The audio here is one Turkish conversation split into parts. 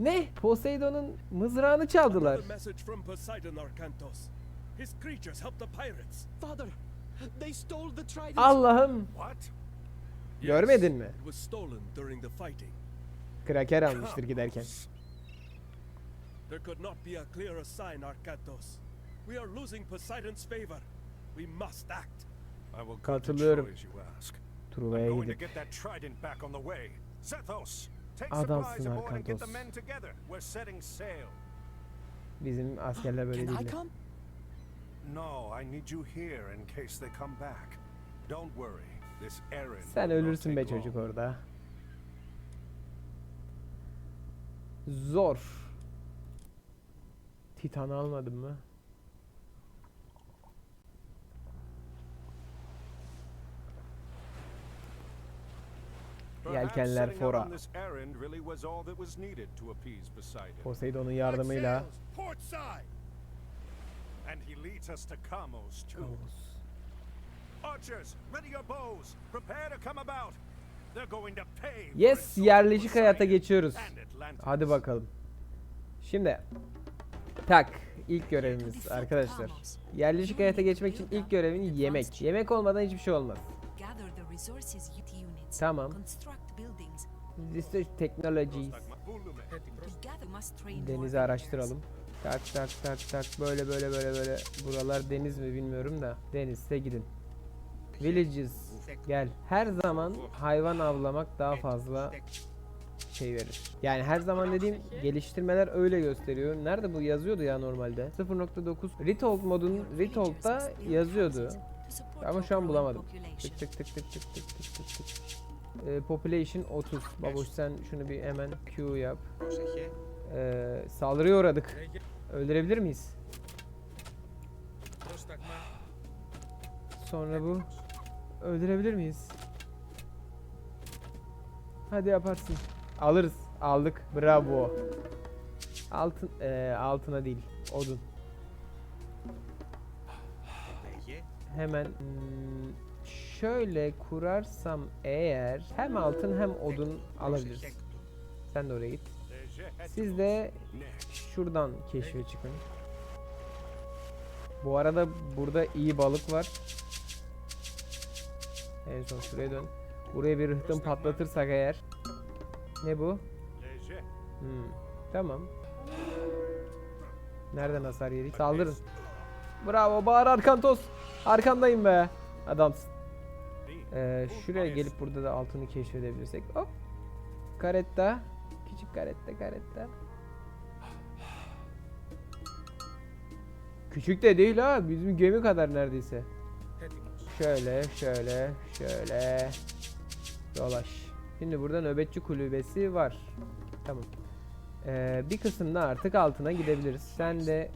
Ne? Poseidon'un mızrağını çaldılar. Allah'ım. Görmedin mi? Kraker almıştır giderken. There could not be a clearer sign, Arcantos. We are losing Poseidon's favor. We must act. I will go to. Troy as you ask. Truva'ya Going to gidip. get that trident back on the way. Zethos, Adamsın Arkantos. men together. We're setting sail. Bizim askerler böyle come? No, I need you here in case they come back. Don't worry. This errand Sen ölürsün be çocuk orada. Zor. Titan almadın mı? Perhaps Yelkenler setting out fora. on this errand really was all that was needed to appease Poseidon. Poseidon'un yardımıyla. And he leads us to Kamos too. Archers, ready your bows. Prepare to come about. They're going to pay. for Yes, yerleşik hayata geçiyoruz. Hadi bakalım. Şimdi. Tak. ilk görevimiz arkadaşlar. Yerleşik hayata geçmek için ilk görevin yemek. Yemek olmadan hiçbir şey olmaz. Tamam. Train more Denizi araştıralım. Tak tak tak tak böyle böyle böyle böyle. Buralar deniz mi bilmiyorum da. Denizse gidin. Villages gel. Her zaman hayvan avlamak daha fazla şey verir. Yani her zaman dediğim geliştirmeler öyle gösteriyor. Nerede bu yazıyordu ya normalde? 0.9 Retold modun Retold'da yazıyordu. Ama şu an bulamadım. Tık tık tık tık tık tık tık tık tık. Ee, population 30. Baboş sen şunu bir hemen Q yap. Ee, saldırıya uğradık. Öldürebilir miyiz? Sonra bu. Öldürebilir miyiz? Hadi yaparsın. Alırız. Aldık. Bravo. Altın ee, altına değil. Odun. Hemen hmm, şöyle kurarsam eğer hem altın hem odun alabiliriz. Sen de oraya git. Siz de şuradan keşfe çıkın. Bu arada burada iyi balık var. En son şuraya dön. Buraya bir rıhtım patlatırsak eğer. Ne bu? Hmm, Tamam. Nereden hasar yedik? Saldırın. Bravo bağır Arkantos. Arkandayım be. Adamsın. Ee, şuraya gelip burada da altını keşfedebilirsek. Hop. Karetta. Küçük karetta karetta. Küçük de değil ha. Bizim gemi kadar neredeyse. Şöyle şöyle şöyle. Dolaş. Şimdi burada nöbetçi kulübesi var. Tamam. Ee, bir kısımda artık altına gidebiliriz. Sen de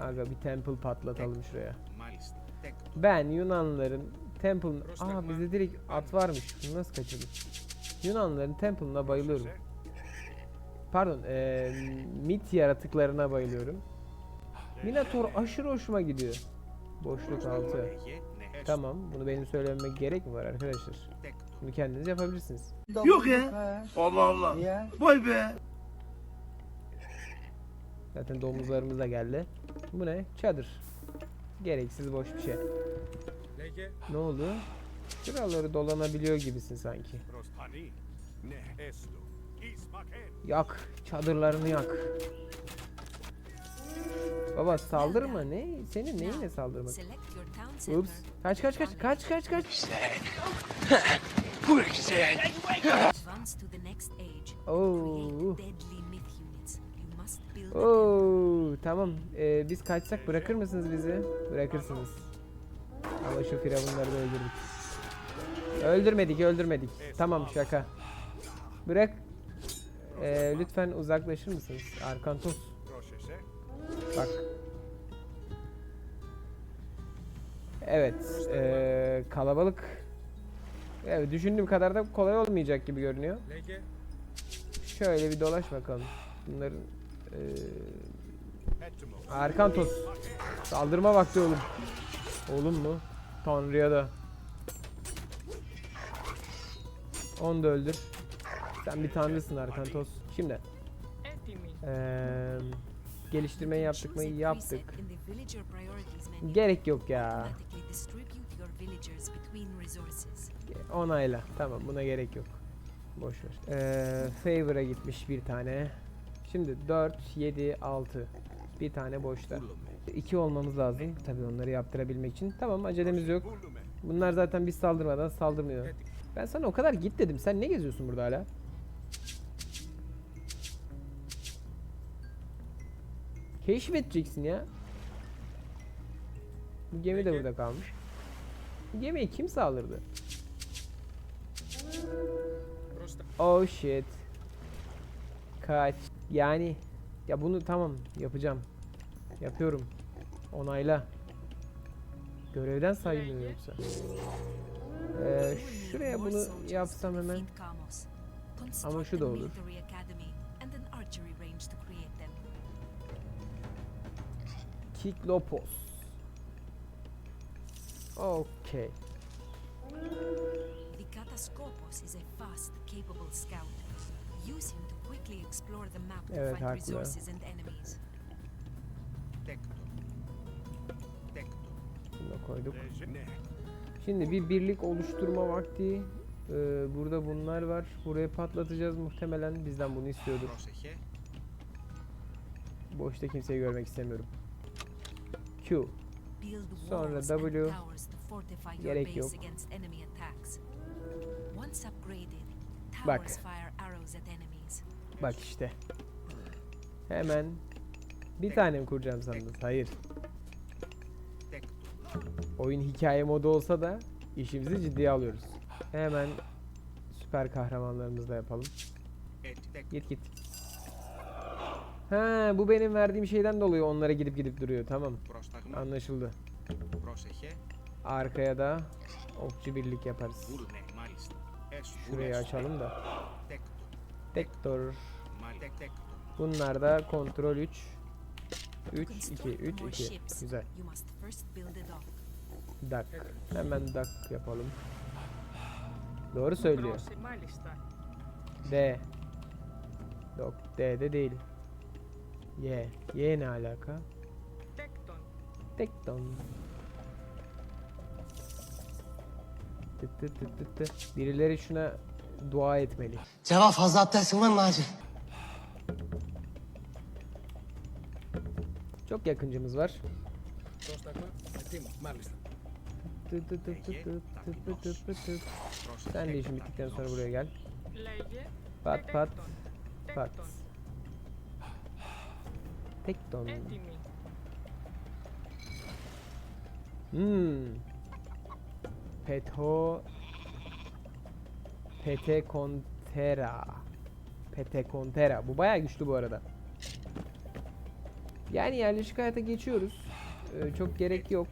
aga bir temple patlatalım şuraya. Ben Yunanlıların temple... Aa bizde direkt at varmış. Bunu nasıl kaçırdık? Yunanlıların temple'ına bayılıyorum. Pardon, ee, mit yaratıklarına bayılıyorum. Minotaur aşırı hoşuma gidiyor. Boşluk altı. Tamam, bunu benim söylememe gerek mi var arkadaşlar? Bunu kendiniz yapabilirsiniz. Yok ya. Allah Allah. Vay be. Zaten domuzlarımız da geldi. Bu ne? Çadır. Gereksiz boş bir şey. Ne oldu? Şuraları dolanabiliyor gibisin sanki. Yak. Çadırlarını yak. Baba saldırma ne? Senin neyine saldırmak? Ups. Kaç kaç kaç kaç kaç kaç. Advance to tamam. Ee, biz kaçsak bırakır mısınız bizi? Bırakırsınız. Ama şu firavunları da öldürdük. Öldürmedik, öldürmedik. Tamam şaka. Bırak. Ee, lütfen uzaklaşır mısınız? Arkantos. Bak. Evet. ee, kalabalık. Evet, düşündüğüm kadar da kolay olmayacak gibi görünüyor. Şöyle bir dolaş bakalım. Bunların ee, Etimo. Arkantos. Saldırma vakti oğlum. Oğlum mu? Tanrı'ya da. Onu da öldür. Sen bir tanrısın Arkantos. Şimdi. Eee geliştirmeyi yaptık mı? Yaptık. Gerek yok ya. Onayla. Tamam buna gerek yok. Boş ver. Ee, favor'a gitmiş bir tane. Şimdi 4, 7, 6. Bir tane boşta. 2 olmamız lazım. Tabii onları yaptırabilmek için. Tamam acelemiz yok. Bunlar zaten biz saldırmadan saldırmıyor. Ben sana o kadar git dedim. Sen ne geziyorsun burada hala? Keşfedeceksin ya. Bu gemi de burada kalmış. Bu gemiye kim saldırdı? Oh shit. Kaç. Yani ya bunu tamam yapacağım. Yapıyorum. Onayla. Görevden saymıyor yoksa. Ee, şuraya bunu yapsam hemen. Ama şu da olur. Kiklopos. Okay. The Kataskopos is a fast, capable scout. Use him to quickly explore the map to Evet, find resources and enemies. Koyduk. Şimdi bir birlik oluşturma vakti. Ee, burada bunlar var. Buraya patlatacağız muhtemelen. Bizden bunu istiyordur. Boşta kimseyi görmek istemiyorum. Q. Sonra W. Gerek yok. Bak. Bak işte. Hemen bir tane mi kuracağım sandınız? Hayır. Oyun hikaye modu olsa da işimizi ciddiye alıyoruz. Hemen süper kahramanlarımızla yapalım. Git git. Ha bu benim verdiğim şeyden dolayı onlara gidip gidip duruyor. Tamam. Anlaşıldı. Arkaya da okçu birlik yaparız. Şurayı açalım da. Tektor. Bunlar da kontrol 3. To 3 2 construct 3 more 2. ships, Güzel. Dak. Hemen dak yapalım. Doğru söylüyor. D. Yok D'de değil. Y. Y ne alaka? Tekton. Tıt tıt tıt tıt tıt. Birileri şuna dua etmeli. Cevap fazla abdestin var mı hacı? Çok yakıncımız var. Tı tı tı. Sen de işin bittikten sonra buraya gel. Pat pat. Pat. Tekton. Hmm. Peto Pete Contera. Pete Contera. Bu bayağı güçlü bu arada. Yani yerleşik hayata geçiyoruz. Ee, çok gerek yok.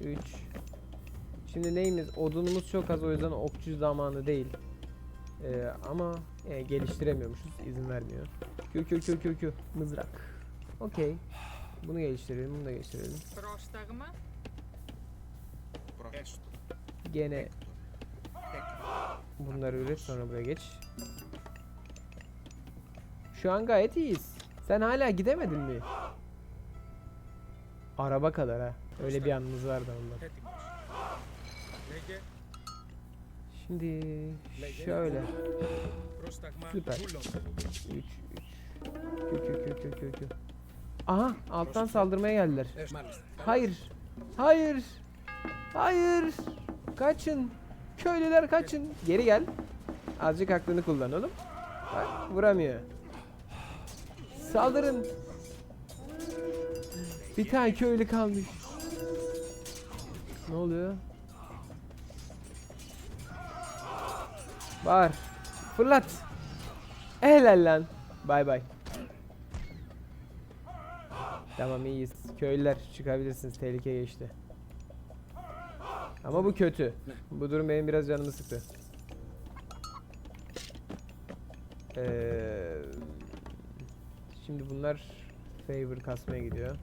3 Şimdi neyimiz? Odunumuz çok az o yüzden okçu zamanı değil. Ee, ama e, geliştiremiyormuşuz. izin vermiyor. Kü kü kü kü kü. Mızrak. Okey. Bunu geliştirelim. Bunu da geliştirelim. Gene bunları üret sonra buraya geç. Şu an gayet iyiyiz. Sen hala gidemedin mi? Araba kadar ha. Öyle bir anımız vardı onunla. Şimdi şöyle. Süper. 3 3 Kö kö kö kö kö kö. Aha alttan saldırmaya geldiler. Hayır. Hayır. Hayır. Kaçın. Köylüler kaçın. Geri gel. Azıcık aklını kullan oğlum. Bak vuramıyor. Saldırın. Bir tane köylü kalmış. Ne oluyor? Var. Fırlat. Helal lan. Bay bay. Tamam iyiyiz. Köylüler çıkabilirsiniz. Tehlike geçti. Ama bu kötü. Bu durum benim biraz canımı sıktı. Ee, Şimdi bunlar favor kasmaya gidiyor.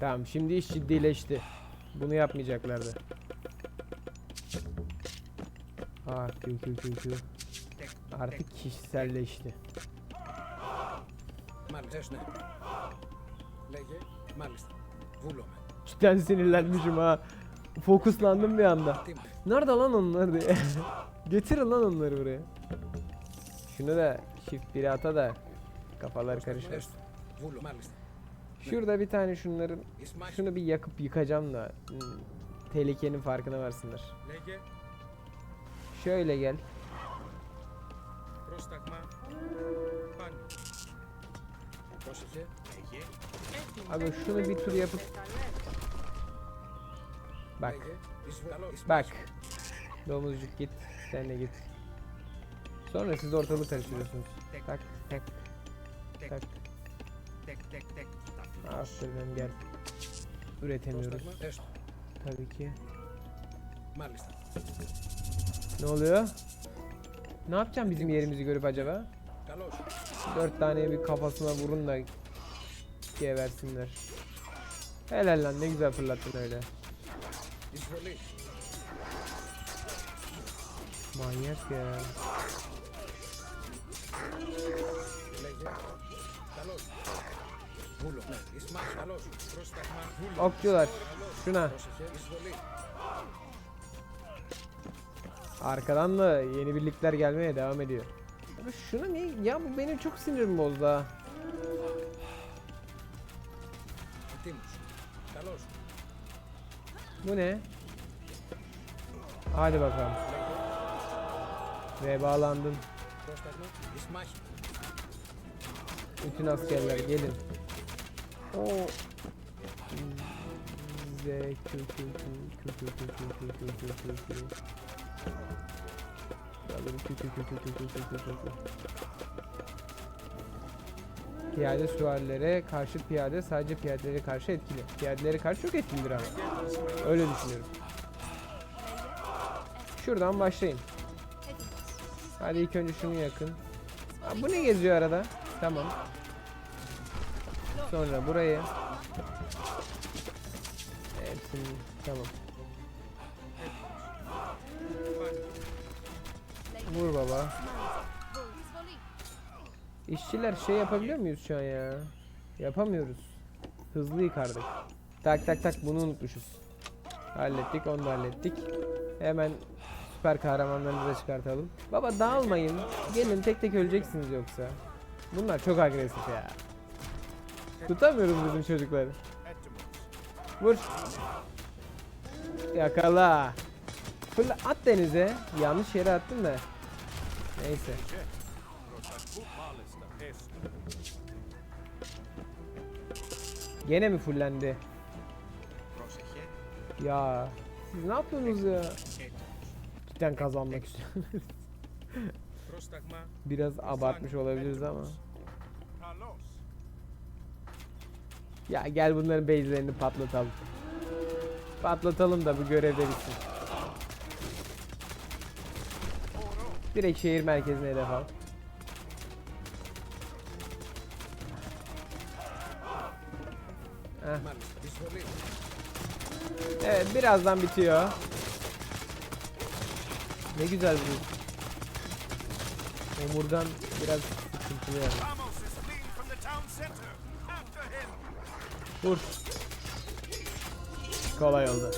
Tamam şimdi iş ciddileşti. Bunu yapmayacaklardı. Ah Q Q Q Q. Artık kişiselleşti. Cidden sinirlenmişim ha. Fokuslandım bir anda. Nerede lan onlar diye. Getirin lan onları buraya. Şunu da shift 1'e ata da Kafalar karışmasın. Şurada bir tane şunların şunu bir yakıp yıkacağım da hmm, tehlikenin farkına varsınlar. Şöyle gel. Abi şunu bir tur yapıp Bak. Bak. Domuzcuk git. Sen de git. Sonra siz ortalığı karıştırıyorsunuz. Tak tak tak. Tek tek tek tak. Aferin gel. Üretemiyoruz. Tabii ki. Ne oluyor? Ne yapacağım bizim yerimizi görüp acaba? Dört tane bir kafasına vurun da geversinler. Helal lan ne güzel fırlattın öyle. Manyak ya. Okçular. Şuna. Arkadan da yeni birlikler gelmeye devam ediyor. Abi şuna niye? Ya bu benim çok sinirimi bozdu ha. Bu ne? Hadi bakalım. Ve bağlandın. Bütün askerler gelin. O Piyade süvarilere karşı piyade sadece piyadelere karşı etkili. Piyadelere karşı çok etkilidir ama. Öyle düşünüyorum. Şuradan başlayın. Hadi ilk önce şunu yakın. Ha, bu ne geziyor arada? Tamam. Sonra burayı. Hepsini tamam. Vur baba. İşçiler şey yapabiliyor muyuz şu an ya? Yapamıyoruz. Hızlı yıkardık. Tak tak tak bunu unutmuşuz. Hallettik onu da hallettik. Hemen süper kahramanlarımızı da çıkartalım. Baba dağılmayın. Gelin tek tek öleceksiniz yoksa. Bunlar çok agresif ya. Tutamıyoruz bizim çocukları. Vur. Yakala. Fırla at denize. Yanlış yere attın da. Neyse. Gene mi fullendi? Ya siz ne yapıyorsunuz ya? Cidden kazanmak istiyorsunuz. Biraz abartmış olabiliriz ama. Ya gel bunların base'lerini patlatalım. Patlatalım da bu görevde bitsin. Direkt şehir merkezine hedef al. Heh. Evet birazdan bitiyor. Ne güzel bu. Omurdan biraz sıkıntılı yani. Vur. Kolay oldu.